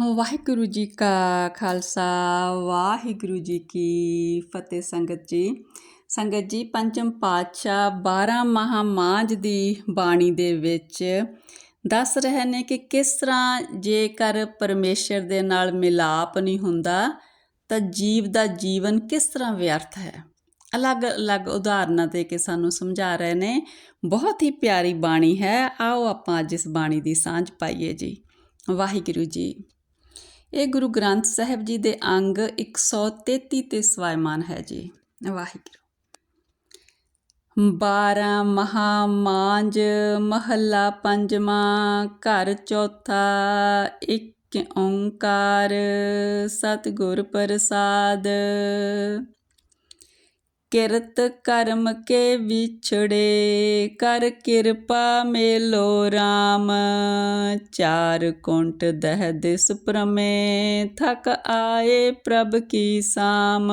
ਵਾਹਿਗੁਰੂ ਜੀ ਕਾ ਖਾਲਸਾ, ਵਾਹਿਗੁਰੂ ਜੀ ਕੀ ਫਤਿਹ ਸੰਗਤ ਜੀ। ਸੰਗਤ ਜੀ, ਪੰਚਮ ਪਾਤਸ਼ਾਹ 12 ਮਹਾਮਾਂਜ ਦੀ ਬਾਣੀ ਦੇ ਵਿੱਚ ਦੱਸ ਰਹੇ ਨੇ ਕਿ ਕਿਸ ਤਰ੍ਹਾਂ ਜੇਕਰ ਪਰਮੇਸ਼ਰ ਦੇ ਨਾਲ ਮਿਲਾਪ ਨਹੀਂ ਹੁੰਦਾ, ਤਾਂ ਜੀਵ ਦਾ ਜੀਵਨ ਕਿਸ ਤਰ੍ਹਾਂ ਵਿਅਰਥ ਹੈ। ਅਲੱਗ-ਅਲੱਗ ਉਦਾਹਰਨਾਂ ਦੇ ਕੇ ਸਾਨੂੰ ਸਮਝਾ ਰਹੇ ਨੇ। ਬਹੁਤ ਹੀ ਪਿਆਰੀ ਬਾਣੀ ਹੈ। ਆਓ ਆਪਾਂ ਅੱਜ ਇਸ ਬਾਣੀ ਦੀ ਸਾਂਝ ਪਾਈਏ ਜੀ। ਵਾਹਿਗੁਰੂ ਜੀ। ਇਹ ਗੁਰੂ ਗ੍ਰੰਥ ਸਾਹਿਬ ਜੀ ਦੇ ਅੰਗ 133 ਤੇ ਸਵਾਇਮਾਨ ਹੈ ਜੀ। ਵਾਹਿਗੁਰੂ। 12 ਮਹਾ ਮਾਂਜ, ਮਹੱਲਾ ਪੰਜਵਾਂ, ਘਰ ਚੌਥਾ, ਇੱਕ ਓੰਕਾਰ, ਸਤਿਗੁਰ ਪ੍ਰਸਾਦ। ਕਿਰਤ ਕਰਮ ਕੇ ਵਿਛੜੇ, ਕਰ ਕਿਰਪਾ ਮੇਲੋ RAM ਚਾਰ ਕੁੰਟ ਦਹ ਦਿਸ ਪ੍ਰਮੇ ਥਕ ਆਏ ਪ੍ਰਭ ਕੀ ਸਾਮ।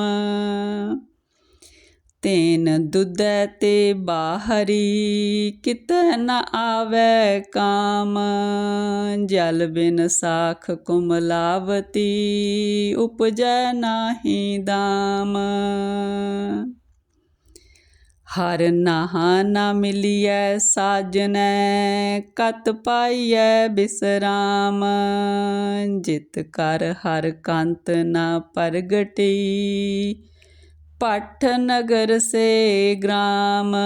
ਤੇਨ ਦੁਦੈ ਤੇ ਬਾਹਰੀ ਕਿਤ ਨ ਆਵੈ ਕਾਮ। ਜਲ ਬਿਨ ਸਾਖ ਕੁਮਲਾਵਤੀ, ਉਪਜੈ ਨਾਹੀ ਦਾਮ। ਹਰ ਨਹਾ ਨਾ ਮਿਲਿਐ ਸਾਜਨੈ, ਕਤ ਪਾਈਐ ਬਿਸਰਾਮ। ਜਿਤ ਕਰ ਹਰ ਕੰਤ ਨਾ ਪ੍ਰਗਟੀ, ਪਠ ਨਗਰ ਸੇ ਗ੍ਰਾਮ।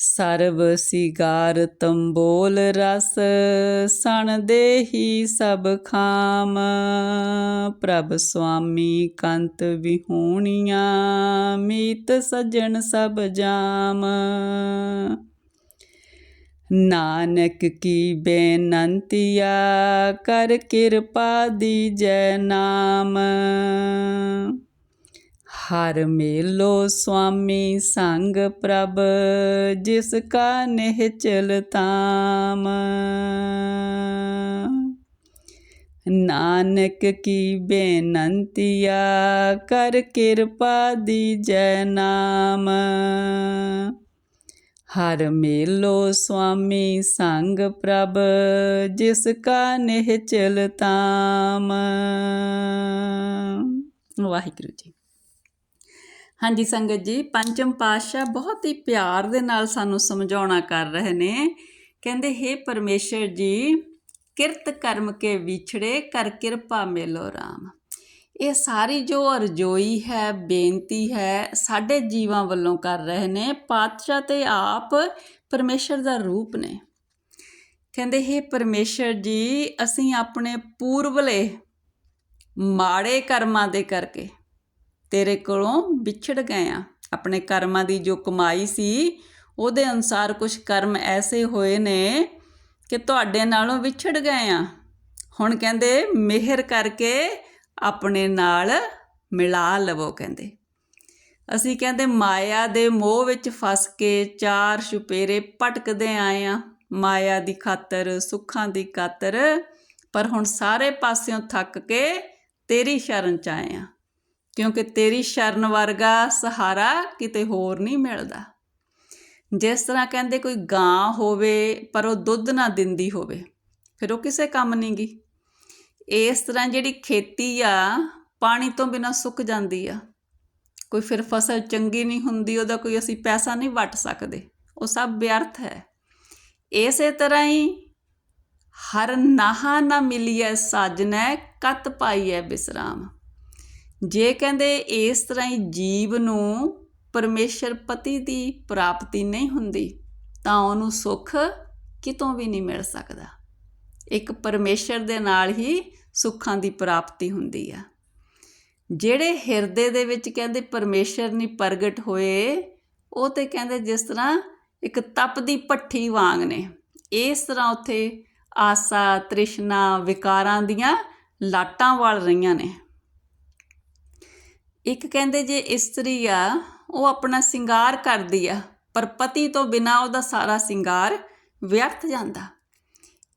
ਸਰਬ ਸਿਗਾਰ ਤੰਬੋਲ ਰਸ, ਸਣ ਦੇਹੀ ਸਭ ਖਾਮ। ਪ੍ਰਭ ਸੁਆਮੀ ਕੰਤ ਵਿਹੂਣੀਆਂ, ਮੀਤ ਸਜਣ ਸਭ ਜਾਮ। ਨਾਨਕ ਕੀ ਬੇਨੰਤੀਆ ਕਰ ਕਿਰਪਾ ਦੀਜੈ ਨਾਮ। ਹਰ ਮੇਲੋ ਸੁਆਮੀ ਸੰਗ ਪ੍ਰਭ, ਜਿਸ ਕਾ ਨਿਹਚਲ ਤਾਮ ਨਾਨਕ ਕੀ ਬੇਨੰਤੀਆ ਕਰ ਕਿਰਪਾ ਦੀਜੈ ਨਾਮ। ਹਰ ਮੇਲੋ ਸੁਆਮੀ ਸੰਗ ਪ੍ਰਭ, ਜਿਸ ਕਾ ਨਿਹਚਲ ਤਾਮ ਵਾਹਿਗੁਰੂ ਜੀ ਹਾਂਜੀ ਸੰਗਤ ਜੀ, ਪੰਚਮ ਪਾਤਸ਼ਾਹ ਬਹੁਤ ਹੀ ਪਿਆਰ ਦੇ ਨਾਲ ਸਾਨੂੰ ਸਮਝਾਉਣਾ ਕਰ ਰਹੇ ਨੇ। ਕਹਿੰਦੇ हे ਪਰਮੇਸ਼ਰ ਜੀ, ਕਿਰਤ ਕਰਮ ਕੇ ਵਿਛੜੇ, ਕਰ ਕਿਰਪਾ ਮੇਲੋ RAM ਇਹ ਸਾਰੀ ਜੋ ਅਰਜ਼ੋਈ ਹੈ, ਬੇਨਤੀ ਹੈ, ਸਾਡੇ ਜੀਵਾਂ ਵੱਲੋਂ ਕਰ ਰਹੇ ਨੇ। ਪਾਤਸ਼ਾਹ ਤੇ ਆਪ ਪਰਮੇਸ਼ਰ ਦਾ ਰੂਪ ਨੇ। ਕਹਿੰਦੇ हे ਪਰਮੇਸ਼ਰ ਜੀ, ਅਸੀਂ ਆਪਣੇ ਪੂਰਵਲੇ ਮਾੜੇ ਕਰਮਾਂ ਦੇ ਕਰਕੇ ਤੇਰੇ ਕੋਲੋਂ ਵਿਛੜ ਗਏ ਆ। ਆਪਣੇ ਕਰਮਾਂ ਦੀ ਜੋ ਕਮਾਈ ਸੀ, ਉਹਦੇ ਅਨਸਾਰ ਕੁਝ ਕਰਮ ਐਸੇ ਹੋਏ ਨੇ ਕਿ ਤੁਹਾਡੇ ਨਾਲੋਂ ਵਿਛੜ ਗਏ ਆ। ਹੁਣ ਕਹਿੰਦੇ, ਮਿਹਰ ਕਰਕੇ ਆਪਣੇ ਨਾਲ ਮਿਲਾ ਲਵੋ ਕਹਿੰਦੇ। ਅਸੀਂ ਕਹਿੰਦੇ, ਮਾਇਆ ਦੇ ਮੋਹ ਵਿੱਚ ਫਸ ਕੇ ਚਾਰ ਛੁਪੇਰੇ ਭਟਕਦੇ ਆਏ ਆ। ਮਾਇਆ ਦੀ ਖਾਤਰ, ਸੁੱਖਾਂ ਦੀ ਖਾਤਰ, ਪਰ ਹੁਣ ਸਾਰੇ ਪਾਸਿਓਂ ਥੱਕ ਕੇ ਤੇਰੀ ਸ਼ਰਨ ਚ ਆਏ ਆ। ਕਿਉਂਕਿ ਤੇਰੀ ਸ਼ਰਨ ਵਰਗਾ ਸਹਾਰਾ ਕਿਤੇ ਹੋਰ ਨਹੀਂ ਮਿਲਦਾ। ਜਿਸ ਤਰ੍ਹਾਂ ਕਹਿੰਦੇ ਕੋਈ ਗਾਂ ਹੋਵੇ, ਪਰ ਉਹ ਦੁੱਧ ਨਾ ਦਿੰਦੀ ਹੋਵੇ, ਫਿਰ ਉਹ ਕਿਸੇ ਕੰਮ ਨਹੀਂ ਗਈ ਇਸ ਤਰ੍ਹਾਂ ਜਿਹੜੀ ਖੇਤੀ ਆ, ਪਾਣੀ ਤੋਂ ਬਿਨਾ ਸੁੱਕ ਜਾਂਦੀ ਆ। ਕੋਈ ਫਿਰ ਫਸਲ ਚੰਗੀ ਨਹੀਂ ਹੁੰਦੀ, ਉਹਦਾ ਕੋਈ ਅਸੀਂ ਪੈਸਾ ਨਹੀਂ ਵਟ ਸਕਦੇ। ਉਹ ਸਭ ਵਿਅਰਥ ਹੈ। ਇਸੇ ਤਰ੍ਹਾਂ ਹੀ ਹਰ ਨਾਹਾ ਨਾ ਮਿਲੀਐ ਸਾਜਨੈ, ਕਤ ਪਾਈਐ ਬਿਸਰਾਮ। ਜੇ ਕਹਿੰਦੇ ਇਸ ਤਰ੍ਹਾਂ ਹੀ ਜੀਵ ਨੂੰ ਪਰਮੇਸ਼ਰ ਪਤੀ ਦੀ ਪ੍ਰਾਪਤੀ ਨਹੀਂ ਹੁੰਦੀ, ਤਾਂ ਉਹਨੂੰ ਸੁੱਖ ਕਿਤੋਂ ਵੀ ਨਹੀਂ ਮਿਲ ਸਕਦਾ। ਇੱਕ ਪਰਮੇਸ਼ਰ ਦੇ ਨਾਲ ਹੀ ਸੁੱਖਾਂ ਦੀ ਪ੍ਰਾਪਤੀ ਹੁੰਦੀ ਆ। ਜਿਹੜੇ ਹਿਰਦੇ ਦੇ ਵਿੱਚ ਕਹਿੰਦੇ ਪਰਮੇਸ਼ਰ ਨਹੀਂ ਪ੍ਰਗਟ ਹੋਏ, ਉਹ ਤੇ ਕਹਿੰਦੇ ਜਿਸ ਤਰ੍ਹਾਂ ਇੱਕ ਤਪਦੀ ਭੱਠੀ ਵਾਂਗ ਨੇ। ਇਸ ਤਰ੍ਹਾਂ ਉੱਥੇ ਆਸਾ, ਤ੍ਰਿਸ਼ਨਾ, ਵਿਕਾਰਾਂ ਦੀਆਂ ਲਾਟਾਂ ਵਲ ਰਹੀਆਂ ਨੇ। ਇੱਕ ਕਹਿੰਦੇ ਜੇ ਇਸਤਰੀ ਆ, ਉਹ ਆਪਣਾ ਸਿੰਗਾਰ ਕਰਦੀ ਆ, ਪਰ ਪਤੀ ਤੋਂ ਬਿਨਾ ਉਹਦਾ ਸਾਰਾ ਸਿੰਗਾਰ ਵਿਅਰਥ ਜਾਂਦਾ।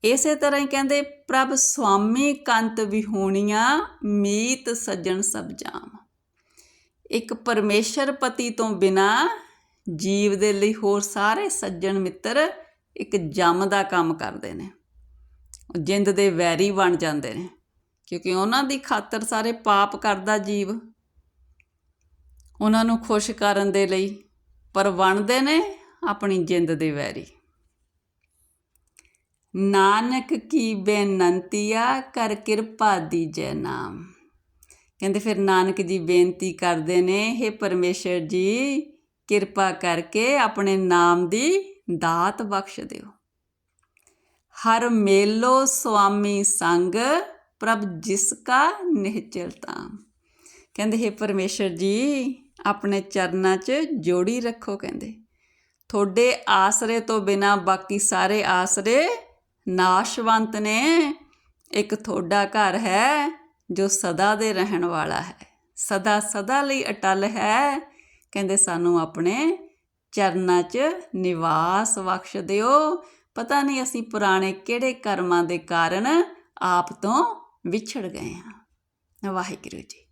ਇਸੇ ਤਰ੍ਹਾਂ ਹੀ ਕਹਿੰਦੇ, ਪ੍ਰਭ ਸੁਆਮੀ ਕੰਤ ਵਿਹੂਣੀਆਂ, ਮੀਤ ਸੱਜਣ ਸਭ ਜਾਮ। ਇੱਕ ਪਰਮੇਸ਼ਰ ਪਤੀ ਤੋਂ ਬਿਨਾ ਜੀਵ ਦੇ ਲਈ ਹੋਰ ਸਾਰੇ ਸੱਜਣ ਮਿੱਤਰ ਇੱਕ ਜਮ ਦਾ ਕੰਮ ਕਰਦੇ ਨੇ। ਜਿੰਦ ਦੇ ਵੈਰੀ ਬਣ ਜਾਂਦੇ ਨੇ, ਕਿਉਂਕਿ ਉਹਨਾਂ ਦੀ ਖਾਤਰ ਸਾਰੇ ਪਾਪ ਕਰਦਾ ਜੀਵ। ਉਹਨਾਂ ਨੂੰ ਖੁਸ਼ ਕਰਨ ਦੇ ਲਈ ਪਰ ਬਣਦੇ ਨੇ ਆਪਣੀ ਜਿੰਦ ਦੇ ਵੈਰੀ। ਨਾਨਕ ਕੀ ਬੇਨੰਤੀਆ ਕਰ ਕਿਰਪਾ ਦੀਜੈ ਨਾਮ। ਕਹਿੰਦੇ ਫਿਰ ਨਾਨਕ ਜੀ ਬੇਨਤੀ ਕਰਦੇ ਨੇ हे ਪਰਮੇਸ਼ਰ ਜੀ, ਕਿਰਪਾ ਕਰਕੇ ਆਪਣੇ ਨਾਮ ਦੀ ਦਾਤ ਬਖਸ਼ ਦਿਓ। ਹਰ ਮੇਲੋ ਸੁਆਮੀ ਸੰਗ ਪ੍ਰਭ ਜਿਸ ਕਾ ਨਿਹਚਲਤਾ ਕਹਿੰਦੇ हे ਪਰਮੇਸ਼ਰ ਜੀ ਆਪਣੇ ਚਰਨਾਂ 'ਚ ਜੋੜੀ ਰੱਖੋ, ਕਹਿੰਦੇ। ਤੁਹਾਡੇ ਆਸਰੇ ਤੋਂ ਬਿਨਾ ਬਾਕੀ ਸਾਰੇ ਆਸਰੇ ਨਾਸ਼ਵੰਤ ਨੇ। ਇੱਕ ਤੁਹਾਡਾ ਘਰ ਹੈ ਜੋ ਸਦਾ ਦੇ ਰਹਿਣ ਵਾਲਾ ਹੈ। ਸਦਾ ਸਦਾ ਲਈ ਅਟਲ ਹੈ, ਕਹਿੰਦੇ। ਸਾਨੂੰ ਆਪਣੇ ਚਰਨਾਂ 'ਚ ਨਿਵਾਸ ਬਖਸ਼ ਦਿਓ। ਪਤਾ ਨਹੀਂ ਅਸੀਂ ਪੁਰਾਣੇ ਕਿਹੜੇ ਕਰਮਾਂ ਦੇ ਕਾਰਨ ਆਪ ਤੋਂ ਵਿਛੜ ਗਏ ਹਾਂ। ਵਾਹਿਗੁਰੂ ਜੀ